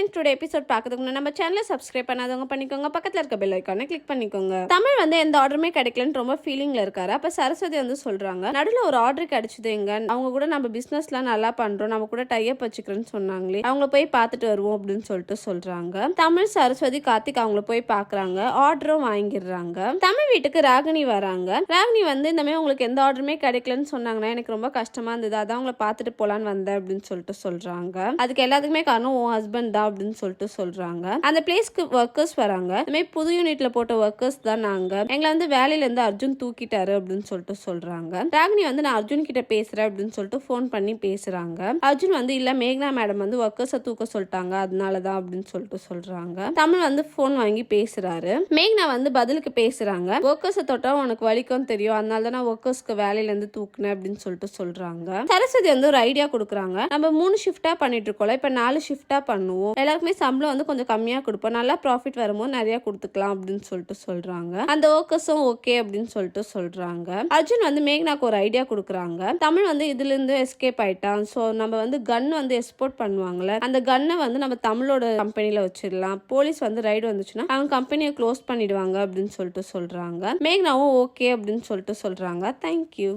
Friends today episode பார்க்கறதுக்கு முன்னாடி நம்ம சேனலை சப்ஸ்கிரைப் பண்ணாதவங்க பண்ணிக்கோங்க. பக்கத்தில் இருக்க பெல் ஐக்கானை கிளிக் பண்ணிக்கோங்க. தமிழ் வந்து எந்த ஆர்டருமே கிடைக்கலன்னு ரொம்ப ஃபீலிங்ல இருக்காரு. அப்போ சரஸ்வதி வந்து சொல்றாங்க நடுவில் ஒரு ஆர்டர் கிடைச்சது எங்க? அவங்க கூட நம்ம பிஸ்னஸ்லாம் நல்லா பண்றோம். நம்ம கூட டைப் வச்சுக்கிறேன்னு சொன்னாங்களே. அவங்கள போய் பார்த்துட்டு வருவோம் அப்படின்னு சொல்லிட்டு சொல்றாங்க. தமிழ் சரஸ்வதி கார்த்திக் அவங்கள போய் பார்க்குறாங்க. ஆர்டரும் வாங்கிடுறாங்க. தமிழ் வீட்டுக்கு ராகினி வராங்க. ராகினி வந்து இந்த மாதிரி உங்களுக்கு எந்த ஆர்டருமே கிடைக்கலன்னு சொன்னாங்கன்னா எனக்கு ரொம்ப கஷ்டமா இருந்தது. அதான் அவங்கள பார்த்துட்டு போலான்னு வந்தேன் அப்படின்னு சொல்லிட்டு சொல்றாங்க. அதுக்கு எல்லாத்துக்குமே காரணம் உன் ஹஸ்பண்ட் தான் அப்படின்னு சொல்லிட்டு சொல்றாங்க. அந்த பிளேஸ்க்கு ஒர்க்கர்ஸ் வராங்க. இந்த மாதிரி புது யூனிட்ல போட்ட ஒர்க்கர்ஸ் தான் நாங்க. எங்களை வந்து வேலையில இருந்து அர்ஜுன் தூக்கிட்டாரு அப்படின்னு சொல்லிட்டு சொல்றாங்க. ராகினி வந்து நான் அர்ஜுன் கிட்ட பேசுறேன் அப்படின்னு சொல்லிட்டு ஃபோன் பண்ணி பேசுறாங்க. அர்ஜுன் வந்து இல்ல மேக்னா மேடம் வந்து ஒர்க்கர்ஸை தூக்க சொல்லிட்டாங்க. அதனாலதான் அப்படின்னு சொல்லிட்டு சொல்றாங்க. தமிழ் வந்து ஃபோன் வாங்கி பேசுறாரு. மேக்னா வந்து பதிலுக்கு பேசுறாங்க. ஒர்க்கர்ஸை தொட்டா உனக்கு வலிக்கும் தெரியும். அதனால தான் நான் ஒர்க்கர்ஸ்க்கு வேலையில இருந்து தூக்குனேன் அப்படின்னு சொல்லிட்டு சொல்றாங்க. சரஸ்வதி வந்து ஒரு ஐடியா கொடுக்குறாங்க. நம்ம மூணு ஷிஃப்டா பண்ணிட்டு இருக்கோம்ல. இப்ப நாலு ஷிஃப்டா பண்ணுவோம். எல்லாருக்குமே சம்பளம் வந்து கொஞ்சம் கம்மியாக கொடுப்போம். நல்லா ப்ராஃபிட் வரும்போது நிறைய கொடுத்துக்கலாம் அப்படின்னு சொல்லிட்டு சொல்றாங்க. அந்த ஒர்க்கர்ஸும் ஓகே அப்படின்னு சொல்லிட்டு சொல்றாங்க. அர்ஜுன் வந்து மேக்னாக்கு ஒரு ஐடியா கொடுக்குறாங்க. தமிழ் வந்து இதுல இருந்து எஸ்கேப் ஆயிட்டான். ஸோ நம்ம வந்து கன் வந்து எக்ஸ்போர்ட் பண்ணுவாங்கல்ல அந்த கன்னை வந்து நம்ம தமிழோட கம்பெனியில் வச்சிடலாம். போலீஸ் வந்து ரைடு வந்துச்சுன்னா அவங்க கம்பெனியை க்ளோஸ் பண்ணிடுவாங்க அப்படின்னு சொல்லிட்டு சொல்றாங்க. மேக்னாவும் ஓகே அப்படின்னு சொல்லிட்டு சொல்றாங்க. தேங்க்யூ